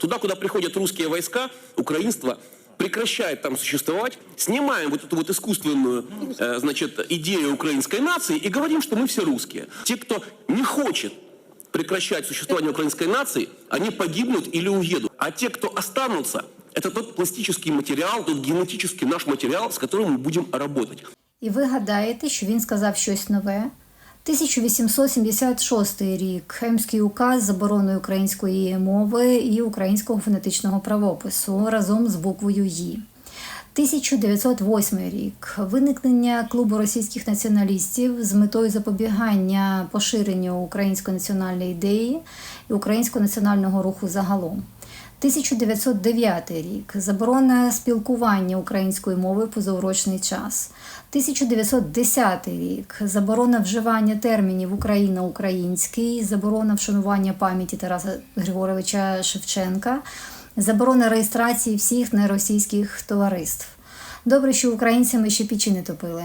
Туда, куда приходят русские войска, украинство прекращает там существовать, снимаем вот эту вот искусственную, э, значит, идею украинской нации и говорим, что мы все русские. Те, кто не хочет прекращать существование украинской нации, они погибнут или уедут. А те, кто останутся, это тот пластический материал, тот генетический наш материал, с которым мы будем работать. І ви гадаєте, що він сказав щось нове? 1876 рік Хемський указ забороною української мови і українського фонетичного правопису разом з буквою «Ї». 1908 рік виникнення клубу російських націоналістів з метою запобігання поширенню української національної ідеї і українського національного руху загалом. 1909 рік заборона спілкування українською мовою позаурочний час. 1910 рік заборона вживання термінів Україна український, заборона вшанування пам'яті Тараса Григоровича Шевченка, заборона реєстрації всіх неросійських товариств. Добре, що українцями ще печі не топили.